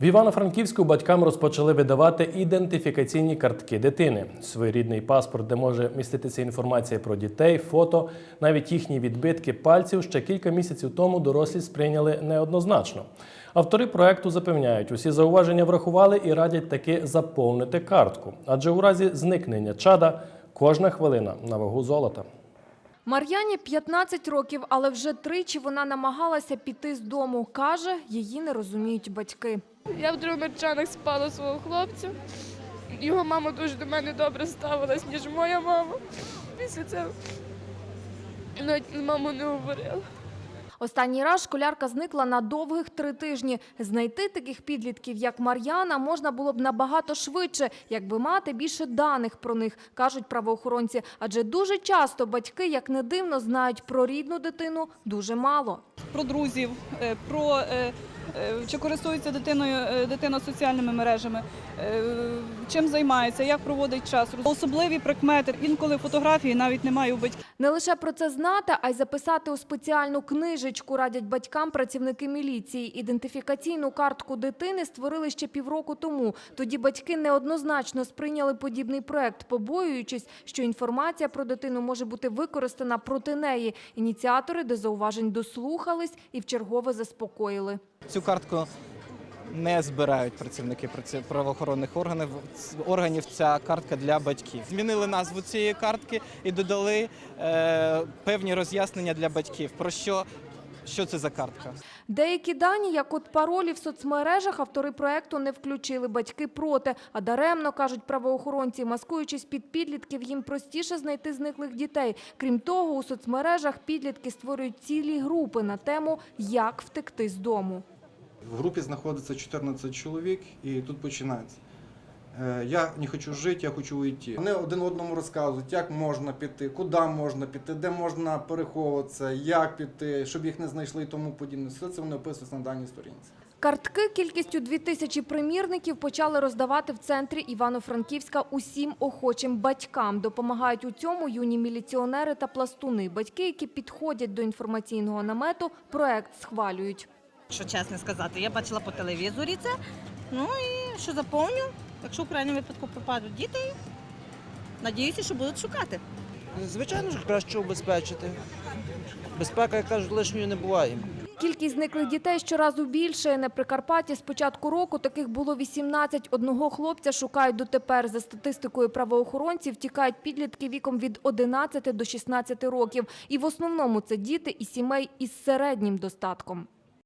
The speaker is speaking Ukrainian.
В Івано-Франківську батькам розпочали видавати ідентифікаційні картки дитини. Своєрідний паспорт, де може міститися інформація про дітей, фото, навіть їхні відбитки пальців ще кілька місяців тому дорослі сприйняли неоднозначно. Автори проекту запевняють, усі зауваження врахували і радять таки заповнити картку. Адже у разі зникнення чада кожна хвилина на вагу золота. Мар'яні 15 років, але вже тричі вона намагалася піти з дому. Каже, її не розуміють батьки. Я в Дрогобичанах спала свого хлопця. Його мама дуже до мене добре ставилась, ніж моя мама. Після цього навіть з мамою не говорила. Останній раз школярка зникла на довгих три тижні. Знайти таких підлітків, як Мар'яна, можна було б набагато швидше, якби мати більше даних про них, кажуть правоохоронці. Адже дуже часто батьки, як не дивно, знають про рідну дитину дуже мало. про друзів, е, про е, чи користується дитиною е, дитина соціальними мережами, е, чим займається, як проводить час. Особливі прикмети. Інколи фотографії навіть немає у батьків. Не лише про це знати, а й записати у спеціальну книжечку радять батькам працівники міліції. Ідентифікаційну картку дитини створили ще півроку тому. Тоді батьки неоднозначно сприйняли подібний проект, побоюючись, що інформація про дитину може бути використана проти неї. Ініціатори до зауважень дослухались і вчергове заспокоїли. Цю картку не збирають працівники праці- правоохоронних органів. Органів. Ця картка для батьків. Змінили назву цієї картки і додали е, певні роз'яснення для батьків про що, що це за картка. Деякі дані, як от паролі в соцмережах, автори проекту не включили. Батьки проти. А даремно, кажуть правоохоронці, маскуючись під підлітків, їм простіше знайти зниклих дітей. Крім того, у соцмережах підлітки створюють цілі групи на тему «Як втекти з дому». В групі знаходиться 14 чоловік, і тут починається. Е, Я не хочу жити, я хочу уйти. Вони один одному розказують, як можна піти, куди можна піти, де можна переховуватися, як піти, щоб їх не знайшли і тому подібне. Все це вони описують на даній сторінці. Картки кількістю 2000 примірників почали роздавати в центрі Івано-Франківська усім охочим батькам. Допомагають у цьому юні міліціонери та пластуни. Батьки, які підходять до інформаційного намету, проект схвалюють. Що чесно сказати, я бачила по телевізорі це. Ну і що заповню, якщо в крайньому випадку пропадуть діти, надіюся, що будуть шукати. Звичайно ж, краще убезпечити. Безпека, як кажуть, лишньою не буває. Кількість зниклих дітей щоразу більше. На Прикарпатті з початку року таких було 18. Одного хлопця шукають дотепер. За статистикою правоохоронців, тікають підлітки віком від 11 до 16 років. І в основному це діти із сімей із середнім достатком.